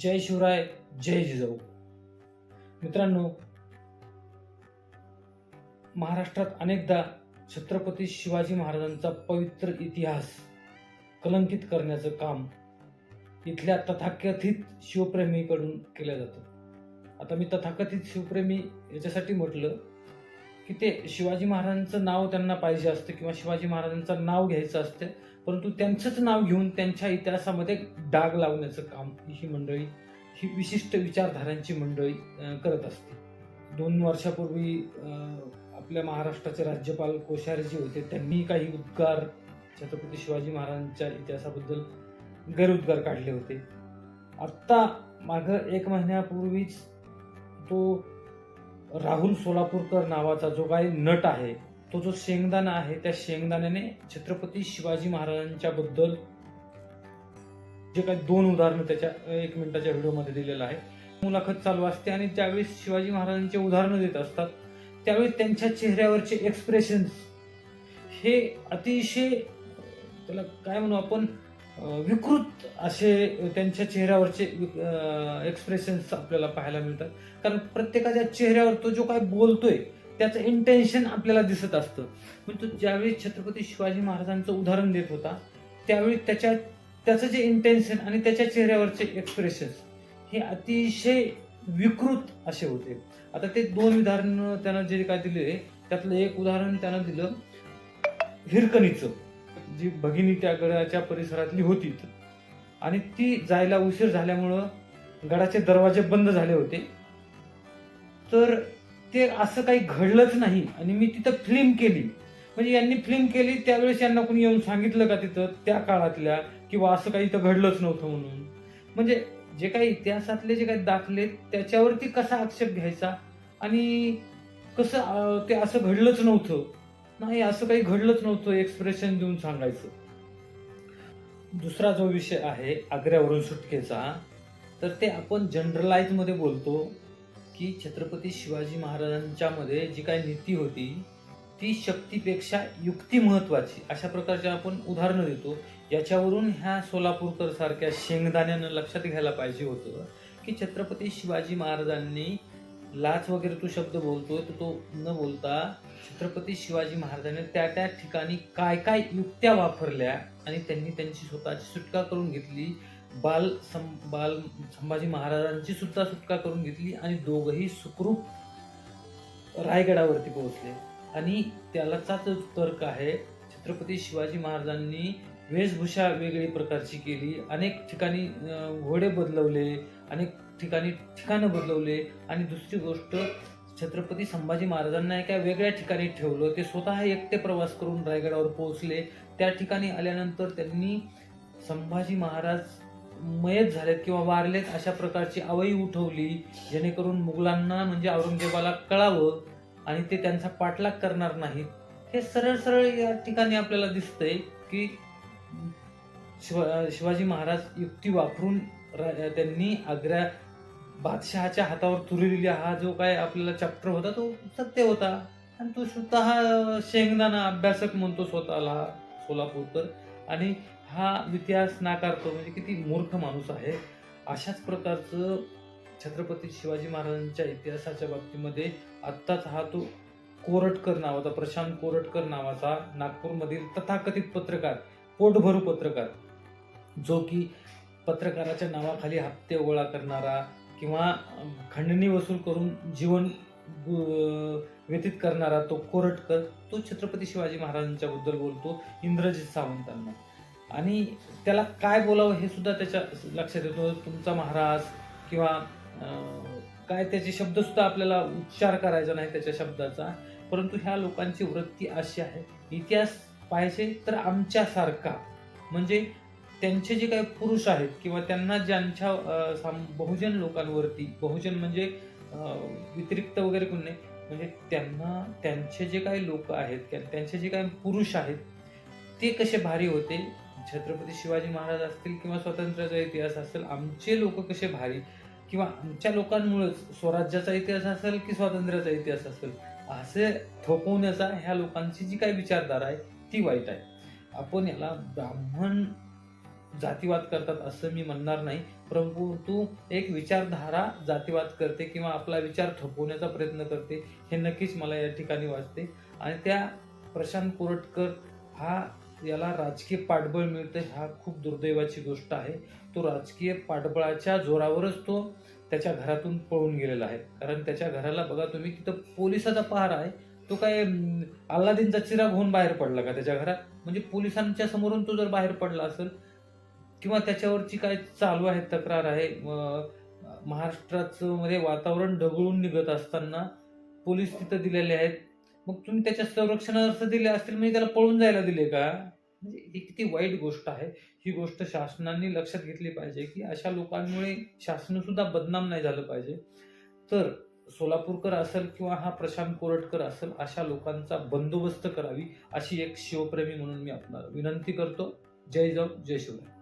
जय शिवराय जय जिजाऊ. मित्रांनो महाराष्ट्रात अनेकदा छत्रपती शिवाजी महाराजांचा पवित्र इतिहास कलंकित करण्याचं काम इथल्या तथाकथित शिवप्रेमीकडून केलं जातं. आता मी तथाकथित शिवप्रेमी याच्यासाठी म्हटलं की ते शिवाजी महाराजांचं नाव त्यांना पाहिजे असतं किंवा शिवाजी महाराजांचं नाव घ्यायचं असतं परंतु त्यांचंच नाव घेऊन त्यांच्या इतिहासामध्ये डाग लावण्याचं काम ही मंडळी ही विशिष्ट विचारधारांची मंडळी करत असते. दोन वर्षापूर्वी आपल्या महाराष्ट्राचे राज्यपाल कोश्यारी जे होते. त्यांनी काही उद्गार छत्रपती शिवाजी महाराजांच्या इतिहासाबद्दल गैरउद्गार काढले होते. आत्ता मागं एक महिन्यापूर्वीच तो राहुल सोलापूरकर नावाचा जो काही नट आहे तो जो शेंगदाणा आहे त्या शेंगदाण्याने छत्रपती शिवाजी महाराजांच्या बद्दल जे काही दोन उदाहरणं त्याच्या एक मिनिटाच्या व्हिडिओमध्ये दिलेलं आहे. मुलाखत चालू असते आणि त्यावेळेस शिवाजी महाराजांचे उदाहरणं देत असतात त्यावेळेस त्यांच्या चेहऱ्यावरचे एक्सप्रेशन्स हे अतिशय त्याला काय म्हणू आपण विकृत असे त्यांच्या चेहऱ्यावरचे एक्सप्रेशन्स आपल्याला पाहायला मिळतात. कारण प्रत्येकाच्या चेहऱ्यावर तो जो काय बोलतोय त्याचं इंटेन्शन आपल्याला दिसत असतं. म्हणजे तो ज्यावेळी छत्रपती शिवाजी महाराजांचं उदाहरण देत होता त्यावेळी त्याच्या त्याचं जे इंटेन्शन आणि त्याच्या चेहऱ्यावरचे एक्सप्रेशन्स हे अतिशय विकृत असे होते. आता ते दोन उदाहरण त्यानं जे काय दिले त्यातलं एक उदाहरण त्यानं दिलं हिरकणीचं. जी भगिनी त्या गडाच्या परिसरातली होती. आणि ती जायला उशीर झाल्यामुळं गडाचे दरवाजे बंद झाले होते. तर ते असं काही घडलंच नाही. आणि मी तिथं फिल्म केली. म्हणजे यांनी फिल्म केली त्यावेळेस यांना कोणी येऊन सांगितलं का तिथं? त्या काळातल्या किंवा असं काही इथं घडलंच नव्हतं म्हणून. म्हणजे जे काही इतिहासातले जे काही दाखले त्याच्यावरती कसा आक्षेप घ्यायचा? आणि कसं ते असं घडलंच नव्हतं. नाही असं काही घडलंच नव्हतं. एक्सप्रेशन देऊन सांगायचं. दुसरा जो विषय आहे आग्र्यावरून सुटकेचा तर ते आपण जनरलाइजमध्ये बोलतो की छत्रपती शिवाजी महाराजांच्या मध्ये जी काही नीती होती ती शक्तीपेक्षा युक्ती महत्वाची. अशा प्रकारचे आपण उदाहरणं देतो. याच्यावरून ह्या सोलापूरकर सारख्या शेंगदाण्यानं लक्षात घ्यायला पाहिजे होतं की छत्रपती शिवाजी महाराजांनी लाच वगैरे तो शब्द बोलतोय तर तो न बोलता छत्रपती शिवाजी महाराजांनी त्या त्या ठिकाणी काय काय युक्त्या वापरल्या आणि त्यांनी त्यांची स्वतःची सुटका करून घेतली. बाल सं बाल संभाजी महाराजांची सुद्धा सुटका करून घेतली आणि दोघही सुखरूप रायगडावरती पोहोचले. आणि त्यालाचाच तर्क आहे छत्रपती शिवाजी महाराजांनी वेशभूषा वेगळी प्रकारची केली. अनेक ठिकाणी घोडे बदलवले अनेक ठिकाणी ठिकाणं बदलवले. आणि दुसरी गोष्ट छत्रपती संभाजी महाराजांना एका वेगळ्या ठिकाणी ठेवलं. ते स्वतः एकटे प्रवास करून रायगडावर पोहोचले. त्या ठिकाणी आल्यानंतर त्यांनी संभाजी महाराज मयत झालेत किंवा वारलेत अशा प्रकारची आवई उठवली जेणेकरून मुघलांना म्हणजे औरंगजेबाला कळावं आणि ते त्यांचा पाठलाग करणार नाहीत. हे सरळ सरळ या ठिकाणी आपल्याला दिसतंय की शिवा शिवाजी महाराज युक्ती वापरून त्यांनी आग्रा बादशहाच्या हातावर तुरी हा जो काय आपल्याला चॅप्टर होता तो सत्य होता. आणि तो स्वतः शेंगदाणा अभ्यासक म्हणतो स्वतःला सोलापूरकर. आणि हा इतिहास नाकारतो म्हणजे किती मूर्ख माणूस आहे. अशाच प्रकारचं छत्रपती शिवाजी महाराजांच्या इतिहासाच्या बाबतीमध्ये आत्ताच हा तो कोरटकर नावाचा प्रशांत कोरटकर नावाचा नागपूरमधील तथाकथित पत्रकार पोटभरू पत्रकार जो की पत्रकाराच्या नावाखाली हप्ते गोळा करणारा किंवा खंडणी वसूल करून जीवन व्यतीत करणारा तो कोरटकर तो छत्रपती शिवाजी महाराजांच्या बद्दल बोलतो इंद्रजित सावंतांना. आणि त्याला काय बोलावं हे सुद्धा त्याच्या लक्षात येतो. तुमचा महाराज किंवा काय त्याचे शब्द सुद्धा आपल्याला उच्चार करायचा नाही त्याच्या शब्दाचा. परंतु ह्या लोकांची वृत्ती अशी आहे इतिहास पाहिजे तर आमच्यासारखा. म्हणजे त्यांचे जे काही पुरुष आहेत किंवा त्यांना ज्यांच्या साम- बहुजन लोकांवरती बहुजन म्हणजे व्यतिरिक्त वगैरे कोण नाही म्हणजे त्यांना त्यांचे जे काही लोक आहेत त्यांचे जे काही पुरुष आहेत ते कसे भारी होते छत्रपती शिवाजी महाराज असतील किंवा स्वातंत्र्याचा इतिहास असेल आमचे लोक कसे भारी? किंवा आमच्या लोकांमुळेच स्वराज्याचा इतिहास असेल की स्वातंत्र्याचा इतिहास असेल? असे थोपवण्याचा ह्या लोकांची जी काही विचारधारा आहे ती वाईट आहे. आपण याला ब्राह्मण जातीवाद करतात असं मी म्हणणार नाही. परंतु एक विचारधारा जातीवाद करते किंवा आपला विचार थपवण्याचा प्रयत्न करते हे नक्कीच मला या ठिकाणी वाचते. आणि त्या प्रशांत कोरटकर हा याला राजकीय पाठबळ मिळतं हा खूप दुर्दैवाची गोष्ट आहे. तो राजकीय पाठबळाच्या जोरावरच तो त्याच्या घरातून पळून गेलेला आहे. कारण त्याच्या घराला बघा तुम्ही तिथं पोलिसाचा पहारा आहे. तो काय अल्लादीनचा चिराग होऊन बाहेर पडला का त्याच्या घरात? म्हणजे पोलिसांच्या समोरून तो जर बाहेर पडला असेल किंवा त्याच्यावरची काय चालू आहे तक्रार आहे महाराष्ट्राचं मध्ये वातावरण ढगळून निघत असताना पोलीस तिथं दिलेले आहेत. मग तुम्ही त्याच्या संरक्षणार्थ दिले असतील म्हणजे त्याला पळून जायला दिले का? म्हणजे ही किती वाईट गोष्ट आहे. ही गोष्ट शासनाने लक्षात घेतली पाहिजे की अशा लोकांमुळे शासन सुद्धा बदनाम नाही झालं पाहिजे. तर सोलापूरकर असेल किंवा हा प्रशांत कोरटकर असेल अशा लोकांचा बंदोबस्त करावी अशी एक शिवप्रेमी म्हणून मी आपणाला विनंती करतो. जय जाऊ जय शिवराय.